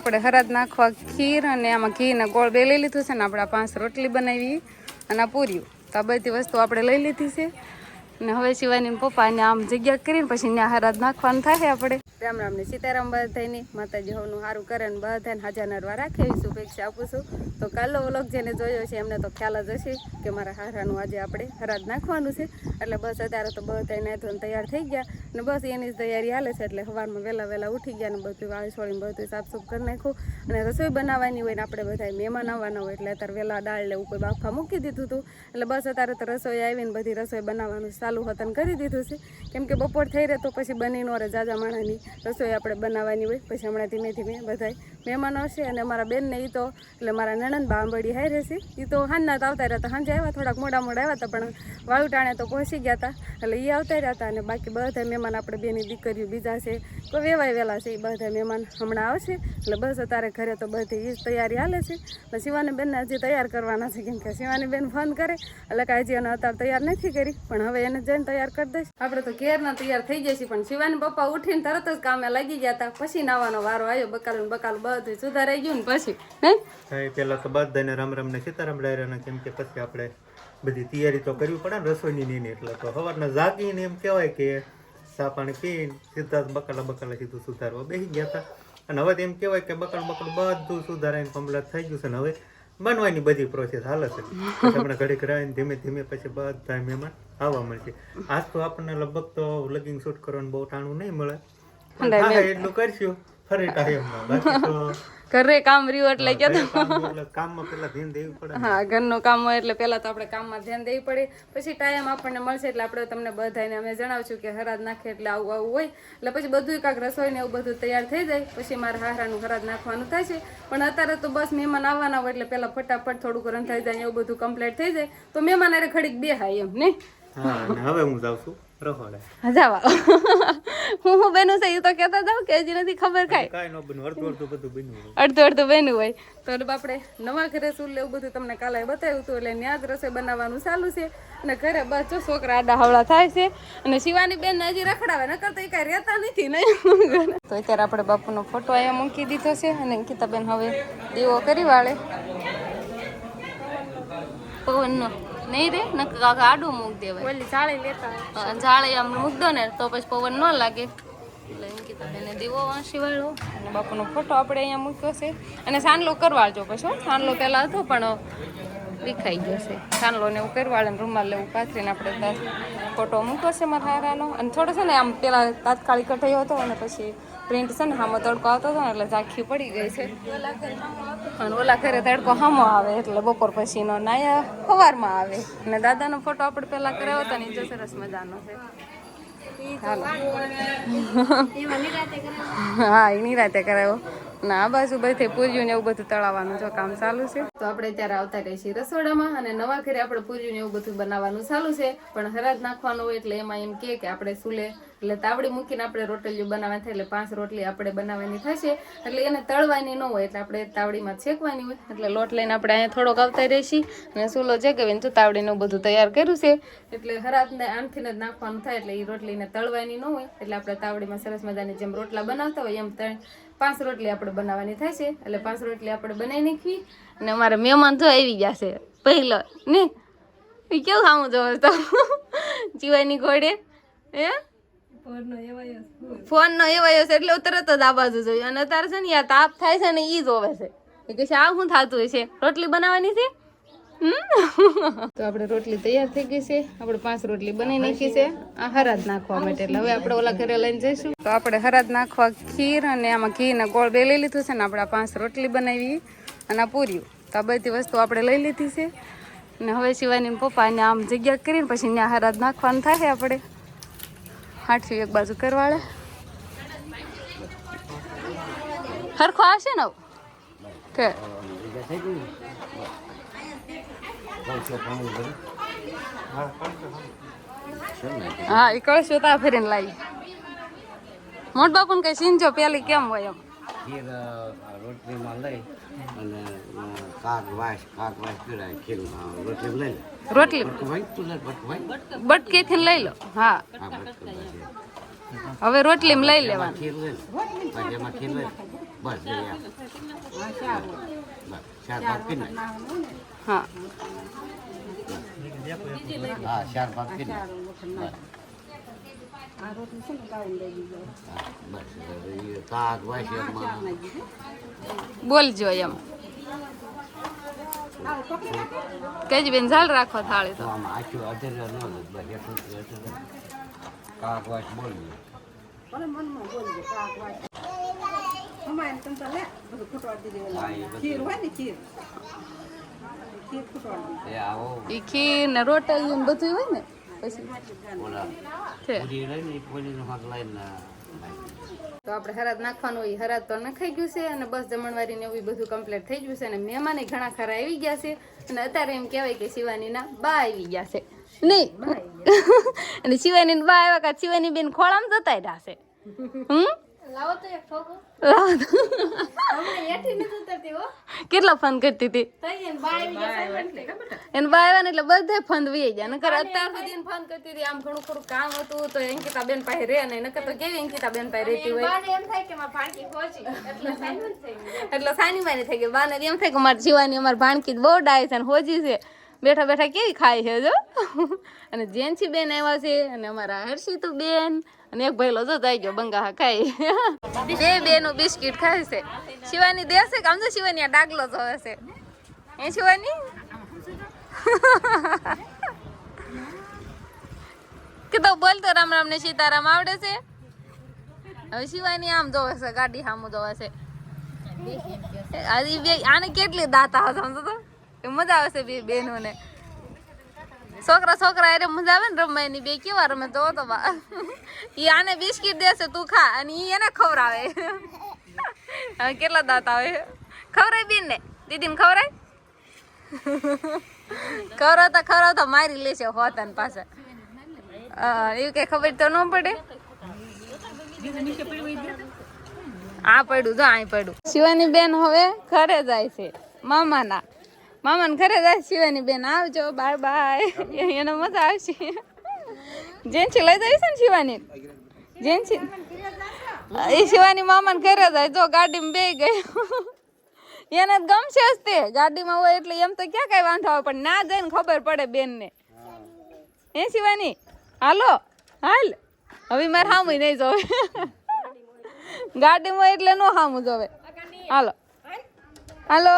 આપણે હરાદ નાખવા ખીર અને આમાં ઘીને ગોળ બે લઈ લીધું છે ને આપણે પાંચ રોટલી બનાવી અને પૂર્યું તો આ બધી વસ્તુ આપણે લઈ લીધી છે. ને હવે શિવાની પપ્પાને આમ જગ્યા કરીને પછી ત્યાં હરાદ નાખવાનું થાય આપણે. રામ રામ ને સીતારામ બધાની માતાજી હોનું સારું કરે ને બધાને હાજર નરવા રાખે એવી શુભેચ્છા આપું છું. તો કાલનો વ્લોગ જેને જોયો છે, એમને તો ખ્યાલ જ હશે કે મારા હારાનું આજે આપણે હરાજ નાખવાનું છે. એટલે બસ અત્યારે તો બધા ધોઈને તૈયાર થઈ ગયા ને બસ એની જ તૈયારી હાલે છે, એટલે સવારમાં વહેલા વહેલા ઉઠી ગયા ને બધું વાળી છોડીને બધું સાફસૂફ કરી નાખ્યું. અને રસોઈ બનાવવાની હોય ને આપણે બધા મહેમાન આવવાના હોય, એટલે અત્યારે વહેલા દાળ લેવું કોઈ બાફા મૂકી દીધું હતું. એટલે બસ અત્યારે તો રસોઈ આવીને બધી રસોઈ બનાવવાનું ચાલુ હતન કરી દીધું છે. કેમ કે બપોર થઈ રહે તો પછી બની નો રહે જાજા માણાની રસોઈ આપણે બનાવવાની હોય, પછી હમણાં ધીમે ધીમે બધાય મહેમાનો હશે અને મારા બેનને એ તો, એટલે મારા નણંદ બાંબડી હાઈ રહેશે એ તો હાંજના તો આવતા રહ્યા હતા. સાંજે આવ્યા, થોડાક મોડા મોડા આવ્યા હતા, પણ વાળુટાણે તો પહોંચી ગયા હતા. એટલે એ આવતા રહ્યા હતા અને બાકી બધા મહેમાન આપણે બેની દીકરીઓ બીજા છે. કોઈ વેવાય વહેલા છે એ બધા મહેમાન હમણાં આવશે. એટલે બસ અત્યારે ઘરે તો બધી એ તૈયારી હાલે છે. એટલે શિવાની બેનને હજી તૈયાર કરવાના છે, કેમ કે શિવાની બેન ફોન કરે, એટલે કે હજી એને અત્યારે તૈયાર નથી કરી. પણ હવે એને જઈને તૈયાર કરી દઈશ. આપણે તો ઘેરના તૈયાર થઈ જશે પણ શિવાની પપ્પા ઉઠીને તરત જ કામે લાગી ગયા હતા પછી નાવાનો વારો આવ્યો બકાલું બકાલું બધું સુધારાઈ ગયું ને પછી. હે? પેલા તો બધાને રામ રામ ને સીતારામ ડાયરાના કેમ કે પછી આપણે બધી તૈયારી તો કરવી પડે ને રસોઈની ની ની એટલે તો સવારના જાગીને એમ કહેવાય કે ચા પાણી પીને સીધા બકાલા બકાલા સીધું સુધારવા બેસી ગયા હતા અને હવે તો એમ કહેવાય કે બકાલ બકાલ બધું સુધારાઈને કમ્પ્લેટ થઈ ગયું છે ને હવે બનવાની બધી પ્રોસેસ હાલે છે. આપણે ઘડીક રહીને ધીમે ધીમે પછી બધા મહેમાન આવવા મળશે. આજ તો આપણને લગભગ તો લગિંગ શૂટ કરવાનું બહુ ટાણું નહીં મળે. એટલું કરશું. ફરી ટાઈમમાં બાકી તો ઘરે કામ રહ્યું એટલે કે કામમાં પેલા ધ્યાન દેવું પડે હા ઘરનું કામ હોય એટલે પહેલા તો આપણે કામમાં ધ્યાન દેવી પડે. પછી ટાઈમ આપણને મળશે એટલે આપણે તમને બધાને અમે જણાવશું કે હરાદ નાખે એટલે આવું આવું હોય. એટલે પછી બધું કાંક રસોઈ ને એવું બધું તૈયાર થઈ જાય. પછી મારે હારાનું હરાદ નાખવાનું થાય છે. પણ અત્યારે તો બસ મહેમાન આવવાના હોય એટલે પહેલા ફટાફટ થોડુંક રંધાઈ જાય એવું બધું કમ્પ્લીટ થઈ જાય. તો મહેમાન અરે ઘડીક બેહાય એમ ને હા હવે હું જાઉં છું. રહોડે જાવા હું હું બેનું છે એ તો કહેતા જાવ કે હજી નથી ખબર કાંઈ. કાંઈ ન બન્યું અડધું અડધું બધું બન્યું અડધું અડધું બન્યું હોય. તો આપણે નવા ઘરે શું લેવું બધું તમને કાલે બતાવ્યું હતું એટલે ત્યાં રસોઈ બનાવવાનું ચાલુ છે. અને ઘરે બસ જો છોકરા આડા હવળા થાય છે. અને શિવાની બેન હજી રખડાવે નકર તો એ કાંઈ રહેતા નથી નહીં તો અત્યારે આપણે બાપુનો ફોટો અહીંયા મૂકી દીધો છે અને અંકિતાબેન હવે દીવો કરી વાળે. પવનનો. નહીં રે નકર આડું મૂક દેવાય. ઓલી જાળે લેતા જાળે આમ મૂક દો ને તો પછી પવન ન લાગે. એટલે દીવો વાંસી વાળો. અને બાપુનો ફોટો આપણે અહીંયા મૂક્યો છે. અને સાનલો કરવાળજો પછી હો. સાનલો પહેલાં હતો પણ વિખાઈ ગયો છે. સાનલો ને એવું કરવાળે રૂમાલ લેવું પાથરીને આપણે ફોટો મૂક્યો છે મારા હારાનો. અને થોડો છે ને આમ પેલા તાત્કાલિક કઢાયો હતો અને પછી પ્રિન્ટ છે ને હામો તડકો આવતો હતો ને એટલે ઝાંખી પડી ગઈ છે. અને ઓલા ઘરે તડકો હામો આવે એટલે બપોર પછીનો નાયા સવારમાં આવે. અને દાદાનો ફોટો આપણે પહેલાં કરાવ્યો હતો ને એ જો સરસ મજાનો છે. હા એની રાતે કરાવ્યો. ને, આ બાજુ બધે પૂર્યું ને એવું બધું તળાવવાનું જો કામ ચાલુ છે. તો આપણે ત્યારે આવતા રહીએ છીએ રસોડામાં અને નવા ઘરે આપણે પૂર્યું ને એવું બધું બનાવવાનું ચાલુ છે. પણ હરાજ નાખવાનું હોય એટલે એમાં એમ કે આપણે સુલે એટલે તાવડી મૂકીને આપણે રોટલીઓ બનાવવાની થાય, એટલે પાંચ રોટલી આપણે બનાવવાની થશે. એટલે એને તળવાની ન હોય, એટલે આપણે તાવડીમાં છેકવાની હોય. એટલે લોટ લઈને આપણે અહીંયા થોડોક આવતા રહીશી અને સુલો જગાવીને તો તાવડીનું બધું તૈયાર કર્યું છે. એટલે હરાજને આમથી જ નાખવાનું થાય, એટલે એ રોટલીને તળવાની ન હોય. એટલે આપણે તાવડીમાં સરસ મજાની જેમ રોટલા બનાવતા હોય, એમ ત્રણ પાંચ રોટલી આપણે બનાવવાની થાય છે એટલે પાંચ રોટલી આપણે બનાવી નાખી. અને અમારે મહેમાન તો આવી ગયા છે પહેલો ને? એ કેવું ખાવું જોવો તો જીવાની ઘોડે હે? ફોન નો એવાયો છે એટલે તરત જ આ બાજુ જોયું. અને અત્યારે છે ને યાર તાપ થાય છે ને જ જોવે છે. એ કહે છે આ શું થતું હોય છે? રોટલી બનાવવાની છે? તો આપણે રોટલી તૈયાર થઈ ગઈ છે. આપણે પાંચ રોટલી બનાવી નાખી છે. આ હરાદ નાખવા માટે. એટલે હવે આપણે ઓલા ઘરે લઈને જઈશું. તો આપણે હરાદ નાખવા ખીર અને આમાં ઘીના ગોળ બે લઈ લીધું છે ને આપણે પાંચ રોટલી બનાવી અને પૂર્યું તો આ બધી વસ્તુ આપણે લઈ લીધી છે. ને હવે શિવાની પપ્પાને આમ જગ્યા કરીને પછી ત્યાં હરાદ નાખવાનું થાય આપણે. હાઠવી એક બાજુ કરવાળે. હરખો આવશે ને કે? હા એ કળશો તા ફેરીને લાવી મોટ બાપુ ને કઈ સીનજો પેલી કેમ હોય એમ? ખીર રોટલીમાં લઈ અને કાક વાસ કાક વાસ પીડાય ખીર રોટલી લઈ લે. રોટલી? બટકેથી લઈ લો. હા. હવે રોટલી લઈ લેવાનું. ખીર લઈ લે. એમાં ખીર લઈ બસ ચાર ભાગ નાખ. હા. હા ચાર ભાગ કરી બોલજો એમ. કેજી બેન ઝાલ રાખો થાળી તો. તો એ ખીર ને રોટલી ને બધું હોય ને. તો આપણે હરાદ નાખવાનું હોય હરાદ તો નખાઈ ગયું છે અને બસ જમણવારી ને એવું બધું કમ્પ્લીટ થઈ ગયું છે અને મહેમાને ઘણા ખરા આવી ગયા છે. અને અત્યારે એમ કહેવાય કે શિવાની ના બા આવી ગયા છે. નહીં. અને શિવાની ના બા આવ્યા કા શિવાની બેન ખોળામ જતા રહ્યા છે. હમ? કેટલા ફન કરતી હતી? એને બા આવ્યા ને એટલે બધે ફંદ વી ગયા. નકર અત્યાર સુધી ફોન કરતી હતી. આમ ઘણું ખરું કામ હતું તો અંકિતા બેન પાસે રે નહીં. નકર તો કેવી અંકિતા બેન પાસે રહેતી હોય? એટલે સાની માની થઈ ગઈ બાને એમ થાય કે મારી જીવાની અમારી ભાણકી બહુ ડાય છે અને હોજી છે. બેઠા બેઠા કેવી ખાય છે જો? અને જેન્સી બેન આવ્યા છે અને અમારા હર્ષિતુ બેન અને એક ભાઈલો જો જાય ગયો બંગા ખાઈ. બે બેનું બિસ્કિટ ખાય છે. શિવાની દેશે કે આમ શિવાની આ ડાગલો જોવે છે. એ શિવાની? કીધો બોલતો રામ રામ ને સીતારામ આવડે છે? હવે શિવાની આમ જોવે છે, ગાડી સામું જોવે છે. આને કેટલી દાતા સમજો તો મજા આવશે બે બે બેનોને. છોકરા છોકરા એને મજા આવે ને રમવાની. બે કેવા રમે તો તો ઈ આને બિસ્કિટ દેશે, તું ખા. અને ઈ એને ખવડાવે. હવે કેટલા દાંત આવે? ખવડાય બેન ને દીદીને ખવડાય ખવડાવતા ખવડાવતા મારી લેશે હોતન પાસે એવું કઈ ખબર તો ન પડે? આ પડ્યું, જો આ પડ્યું. શિવાની બેન હવે ઘરે જાય છે, મામાના. મામાને ઘરે જાય શિવાની બેન, આવજો, બાય બાય. એનો મજા આવશે. જેન્સી લઈ છે ને શિવાની. જેન્સી એ શિવાની મામાને ઘરે જાય, જો ગાડીમાં બે ગઈ. એને ગમશે જ તે. ગાડીમાં હોય એટલે એમ તો ક્યાં કઈ વાંધો આવે, પણ ના જઈને ખબર પડે બેનને. એ શિવાની? હાલો, હાલ. હવે મારે સામું નહીં જોવે. ગાડીમાં એટલે નો સામું જોવે. હાલો. હાલો.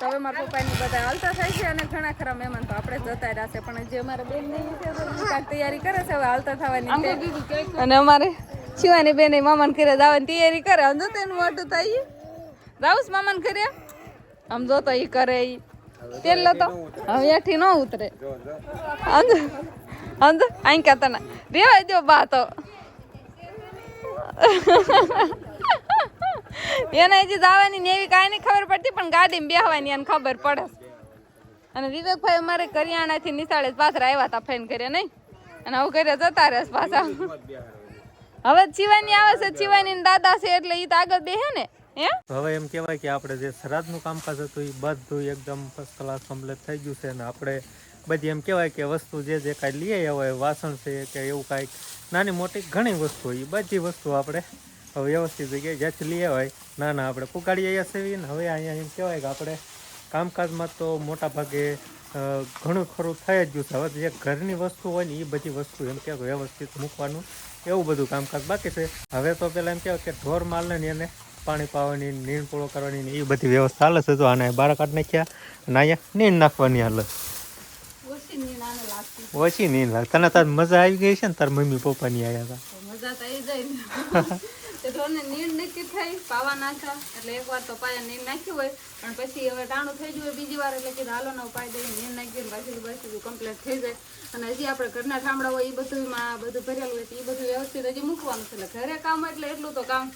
હવે મારા પપ્પાની બધા હાલતા થાય છે અને ઘણા ખરા મહેમાન તો આપણે જ જતા રહ્યા છે પણ જે મારા બેન નહીં છે તૈયારી કરે છે હવે હાલતા થવાની અને અમારે શિવાની બેન મામાને ઘરે દાવાની તૈયારી કરે. આમ જો તેનું મોટું થાય રાઉસ મામાને ઘરે. આમ જોતો ઈ કરે એ તેલ લો તો હવે એઠી ન ઉતરે. અંધ અંધ અહીં કા તને. રેવાય દો બા તો. એને હજી જવાની ને એવી કાંઈ નહીં ખબર પડતી, પણ ગાડીમાં બેહવાની એને ખબર પડે. અને વિવેકભાઈ અમારે કરિયાણાથી નિશાળે પાછળ આવ્યા હતા ફેન કરે નહીં? અને આવું ઘરે જતા રહેશ પાછા. હવે શિવાની આવે છે, શિવાની દાદા છે એટલે એ તો આગળ બેહે ને હવે એમ કહેવાય કે આપણે જે શ્રાદ્ધનું કામકાજ હતું એ બધું એકદમ ફર્સ્ટ ક્લાસ કમ્પ્લીટ થઈ ગયું છે. અને આપણે બધી એમ કહેવાય કે વસ્તુ જે જે કાંઈ લઈ આવ્યા હોય, વાસણ છે કે એવું કાંઈક, નાની મોટી ઘણી વસ્તુ એ બધી વસ્તુ આપણે હવે વ્યવસ્થિત જગ્યાએ જ્યાંથી લઈ હોય ના ના આપણે પુગાડી અહીંયા સેવીને ને હવે અહીંયા એમ કહેવાય કે આપણે કામકાજમાં તો મોટા ભાગે ઘણું ખરું થઈ જ ગયું છે. હવે જે ઘરની વસ્તુ હોય ને એ બધી વસ્તુ એમ કે વ્યવસ્થિત મૂકવાનું એવું બધું કામકાજ બાકી છે. હવે તો પેલા એમ કહેવાય કે ઢોર માલને ને એને પાણી પાવાની નીણ પૂળો કરવાની ને એ બધી વ્યવસ્થા હાલે છે. તો આને બાર કાઢ નાખ્યા અને અહીંયા નીણ નાખવાની હાલે. ઓછી નીણ લાગે. તને તાર મજા આવી ગઈ છે ને? તાર મમ્મી પપ્પાની આવ્યા હતા મજા તો આવી જાય તે ઢોરને નીર નક્કી થઈ, પાવા નાખા. એટલે એકવાર તો પાયા નીર નાખ્યું હોય, પણ પછી હવે ટાણું થઈ ગયું હોય બીજી વાર, એટલે કીધું હાલો ને પાય દઈએ નીર નાખી દઈએ પાછી પાછી કમ્પ્લીટ થઈ જાય. અને હજી આપણે ઘરના ઠામડા હોય એ બધું બધું ભરેલું હોય એ બધું વ્યવસ્થિત હજી મૂકવાનું છે. એટલે ઘરે કામ એટલે એટલું તો કામ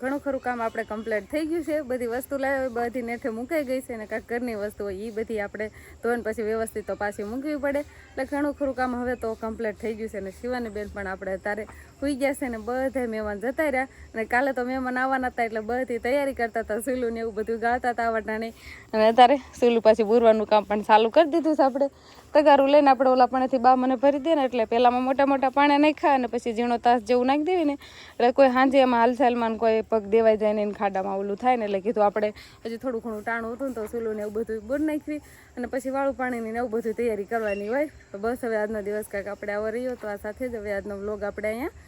ઘણું ખરું કામ આપણે કમ્પ્લીટ થઈ ગયું છે. બધી વસ્તુ લાવી, બધી નેઠે મુકાઈ ગઈ છે અને કાંઈક ઘરની વસ્તુ હોય બધી આપણે ધોઈને પછી વ્યવસ્થિત પાછી મૂકવી પડે. એટલે ઘણું ખરું કામ હવે તો કમ્પ્લીટ થઈ ગયું છે અને શિવાની બેન પણ આપણે અત્યારે હોઈ ગયા છે ને બધા મહેમાન જતા રહ્યા. અને કાલે તો મહેમાન આવવાના હતા એટલે બધી તૈયારી કરતા હતા, સુલું ને એવું બધું ગાતા હતા નહીં. અને અત્યારે સુલું પાછી બુરવાનું કામ પણ ચાલુ કરી દીધું છે આપણે. તગારું લઈને આપણે ઓલા પાણીથી બા મને ભરી દે ને એટલે પહેલાંમાં મોટા મોટા પાણી નાખ્યા અને પછી ઝીણો તાસ જેવું નાખી દેવી ને. એટલે કોઈ હાંજે એમાં હાલચાલમાં કોઈ પગ દેવાઈ જાય ને એને ખાડામાં ઓલું થાય ને એટલે કીધું આપણે હજી થોડું ઘણું ટાણું હતું ને તો સુલું ને એવું બધું બોર નાખવી અને પછી વાળું પાણીની ને એવું બધું તૈયારી કરવાની હોય. તો બસ હવે આજનો દિવસ કાંઈક આપણે આવો રહ્યો તો આ સાથે જ હવે આજનો વ્લોગ આપણે અહીંયા